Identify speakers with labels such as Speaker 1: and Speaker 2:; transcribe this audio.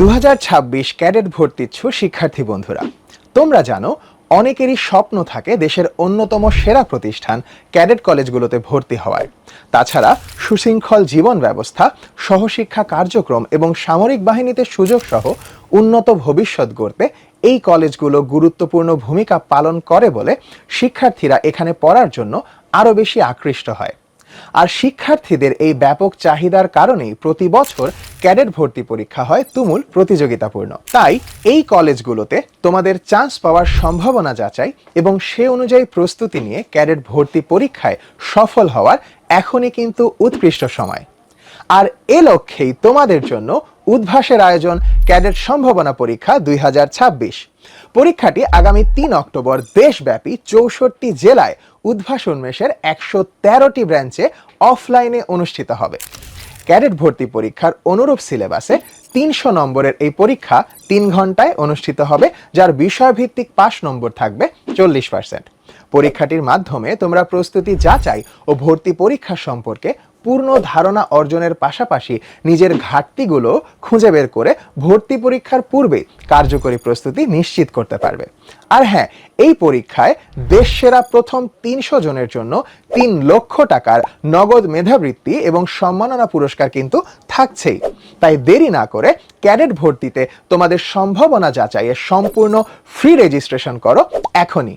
Speaker 1: দু হাজার ছাব্বিশ ক্যাডেট ভর্তিচ্ছু শিক্ষার্থী বন্ধুরা। তোমরা জানো, অনেকেরই স্বপ্ন থাকে দেশের অন্যতম সেরা প্রতিষ্ঠান ক্যাডেট কলেজগুলোতে ভর্তি হওয়ার। তাছাড়া সুশৃঙ্খল জীবন ব্যবস্থা, সহশিক্ষা কার্যক্রম এবং সামরিক বাহিনীতে সুযোগ সহ উন্নত ভবিষ্যৎ গড়তে এই কলেজগুলো গুরুত্বপূর্ণ ভূমিকা পালন করে বলে শিক্ষার্থীরা এখানে পড়ার জন্য আরও বেশি আকৃষ্ট হয়। আর শিক্ষার্থীদের এই ব্যাপক চাহিদার কারণেই প্রতি বছর ক্যাডেট ভর্তি পরীক্ষা হয় তুমুল প্রতিযোগিতাপূর্ণ। তাই এই কলেজগুলোতে তোমাদের চান্স পাওয়ার সম্ভাবনা যাচাই এবং সে অনুযায়ী প্রস্তুতি নিয়ে ক্যাডেট ভর্তি পরীক্ষায় সফল হওয়ার এখনই কিন্তু উৎকৃষ্ট সময়। আর এ লক্ষ্যেই তোমাদের জন্য উদ্ভাসের আয়োজন ক্যাডেট সম্ভাবনা পরীক্ষা দুই পরীক্ষাটি আগামী তিন অক্টোবর দেশব্যাপী চৌষট্টি জেলায় উদ্ভাস উন্মেষের একশো তেরোটি ব্রাঞ্চে অফলাইনে অনুষ্ঠিত হবে। ক্যাডেট ভর্তি পরীক্ষার অনুরূপ সিলেবাসে তিনশো নম্বরের এই পরীক্ষা তিন ঘন্টায় অনুষ্ঠিত হবে, যার বিষয়ভিত্তিক পাশ নম্বর থাকবে চল্লিশ পার্সেন্ট। পরীক্ষাটির মাধ্যমে তোমরা প্রস্তুতি যাচাই ও ভর্তি পরীক্ষা সম্পর্কে পূর্ণ ধারণা অর্জনের পাশাপাশি নিজের ঘাটতিগুলো খুঁজে বের করে ভর্তি পরীক্ষার পূর্বে কার্যকরী প্রস্তুতি নিশ্চিত করতে পারবে। আর হ্যাঁ এই পরীক্ষায় দেশ সেরা প্রথম তিনশো জনের জন্য তিন লক্ষ টাকার নগদ মেধাবৃত্তি এবং সম্মাননা পুরস্কার কিন্তু থাকছেই। তাই দেরি না করে ক্যাডেট ভর্তিতে তোমাদের সম্ভাবনা যাচাইয়ের সম্পূর্ণ ফ্রি রেজিস্ট্রেশন করো এখনই।